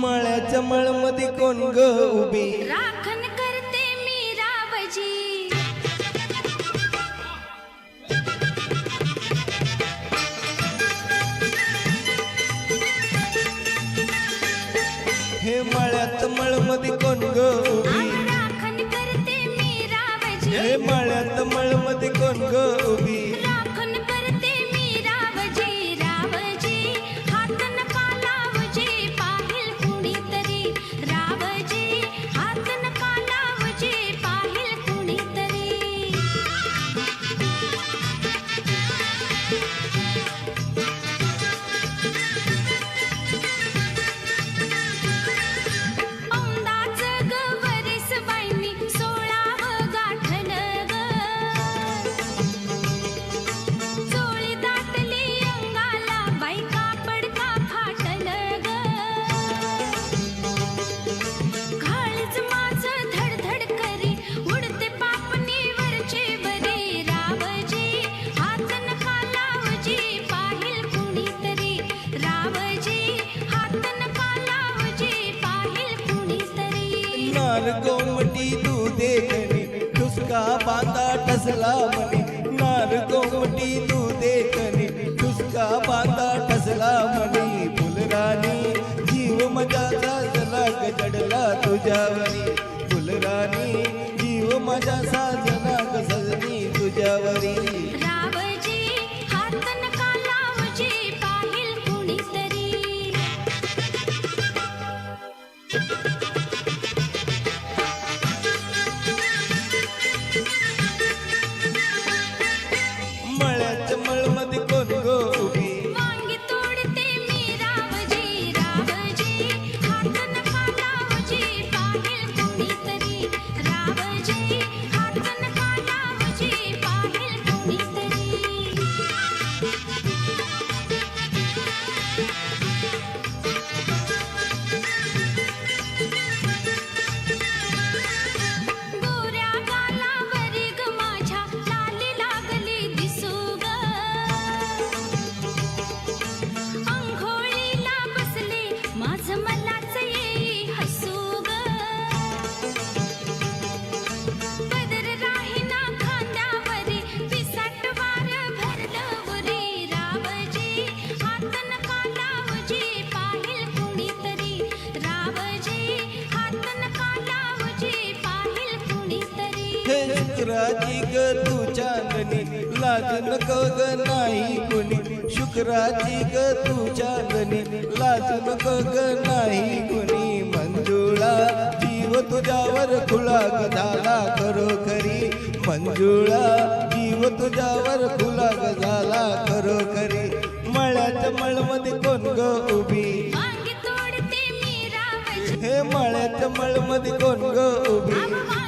मळ्याच्या मळमध्ये कोण ग उभी? राखण करते मी रावजी. हे मळ्यात मळमध्ये कोण ग उभी? हे मळ्यात मळमध्ये कोण ग उभी नार गोमटी दुधे कणी ठुसका बांधा टसला म्हणे. नार गोमटी दुधे कणी ठुसका बांधा टसला म्हणे. फुलराणी जीव मजाचा जला गजडला तुझ्यावरी. फुलराणी जीव मजा साजला शुक्राची ग तू चांदणी लाज नको ग नाही कुणी. शुक्राची ग तू चांदणी लाज नको ग नाही कुणी. मंजुळा जीव तुझ्यावर खुला झाला खरोखरी मंजुळा जीव तुझ्यावर खुला झाला खरोखरी मळ्याच्या मळमध्ये कोण ग उभी? हे मळ्याच्या मळमध्ये कोण ग उभी?